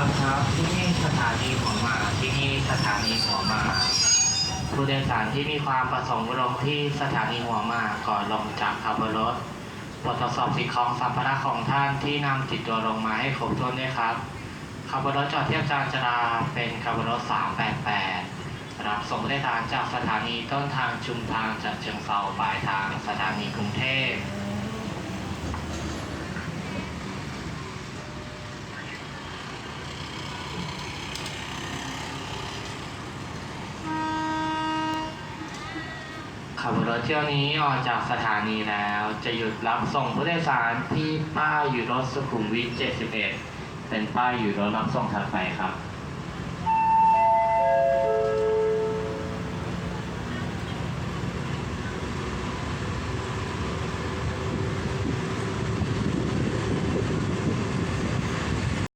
ับครับที่นี่สถานีหัวมาที่นี่สถานีหัวมาผู้โดยสารที่มีความประสงค์ลงที่สถานีหัวมาก่อนลงจากขับรถตรวจสอบสิ่งของสัมภาระของท่านที่นำติดตัวลงมาให้ครบถ้วนด้วยครับขับรถจอดเทียบจานจราเป็นขับรถ388 รับส่งผู้โดยสารจากสถานีต้นทางชุมทางจากเชียงเซาปลายทางสถานีกรุงเทพ ขับรถเที่ยวนี้ออกจากสถานีแล้ว จะหยุดรับส่งผู้โดยสารที่ป้ายอยู่รถสุขุมวิท 71 เป็นป้ายอยู่รถรับส่งถัดไปครับ